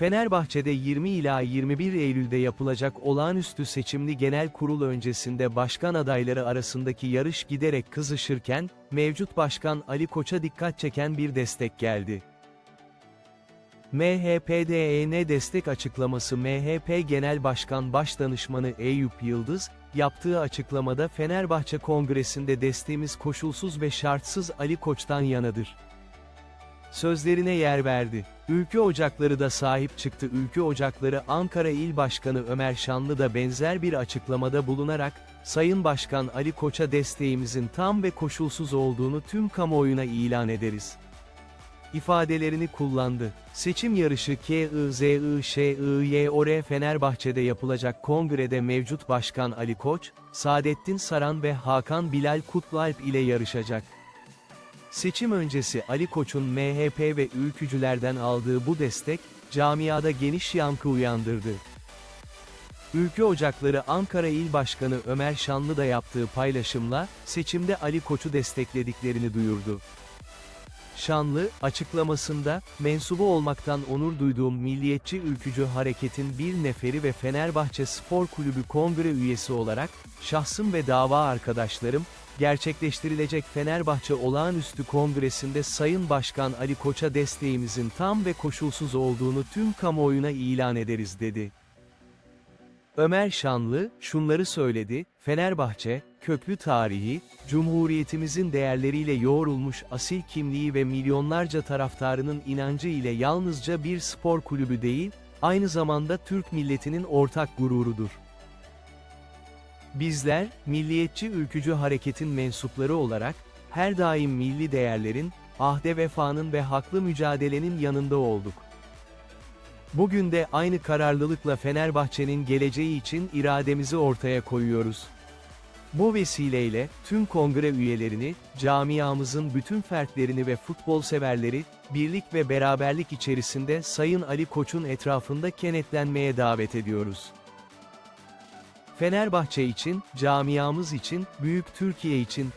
Fenerbahçe'de 20 ila 21 Eylül'de yapılacak olağanüstü seçimli genel kurul öncesinde başkan adayları arasındaki yarış giderek kızışırken, mevcut başkan Ali Koç'a dikkat çeken bir destek geldi. MHP'DEN destek açıklaması MHP Genel Başkan Başdanışmanı Eyüp Yıldız, yaptığı açıklamada Fenerbahçe Kongresi'nde desteğimiz koşulsuz ve şartsız Ali Koç'tan yanadır. Sözlerine yer verdi. Ülke Ocakları da sahip çıktı. Ülke Ocakları Ankara İl Başkanı Ömer Şanlı da benzer bir açıklamada bulunarak, Sayın Başkan Ali Koç'a desteğimizin tam ve koşulsuz olduğunu tüm kamuoyuna ilan ederiz ifadelerini kullandı. Seçim yarışı KIZIŞIYOR Fenerbahçe'de yapılacak kongrede mevcut başkan Ali Koç, Saadettin Saran ve Hakan Bilal Kutlualp ile yarışacak. Seçim öncesi Ali Koç'un MHP ve ülkücülerden aldığı bu destek, camiada geniş yankı uyandırdı. Ülke Ocakları Ankara İl Başkanı Ömer Şanlı da yaptığı paylaşımla, seçimde Ali Koç'u desteklediklerini duyurdu. Şanlı, açıklamasında, mensubu olmaktan onur duyduğum milliyetçi ülkücü hareketin bir neferi ve Fenerbahçe Spor Kulübü kongre üyesi olarak, şahsım ve dava arkadaşlarım, gerçekleştirilecek Fenerbahçe Olağanüstü Kongresi'nde Sayın Başkan Ali Koç'a desteğimizin tam ve koşulsuz olduğunu tüm kamuoyuna ilan ederiz dedi. Ömer Şanlı, şunları söyledi, Fenerbahçe, köklü tarihi, Cumhuriyetimizin değerleriyle yoğrulmuş asil kimliği ve milyonlarca taraftarının inancı ile yalnızca bir spor kulübü değil, aynı zamanda Türk milletinin ortak gururudur. Bizler, milliyetçi ülkücü hareketin mensupları olarak, her daim milli değerlerin, ahde vefanın ve haklı mücadelenin yanında olduk. Bugün de aynı kararlılıkla Fenerbahçe'nin geleceği için irademizi ortaya koyuyoruz. Bu vesileyle, tüm kongre üyelerini, camiamızın bütün fertlerini ve futbol severleri, birlik ve beraberlik içerisinde Sayın Ali Koç'un etrafında kenetlenmeye davet ediyoruz. Fenerbahçe için, camiamız için, Büyük Türkiye için,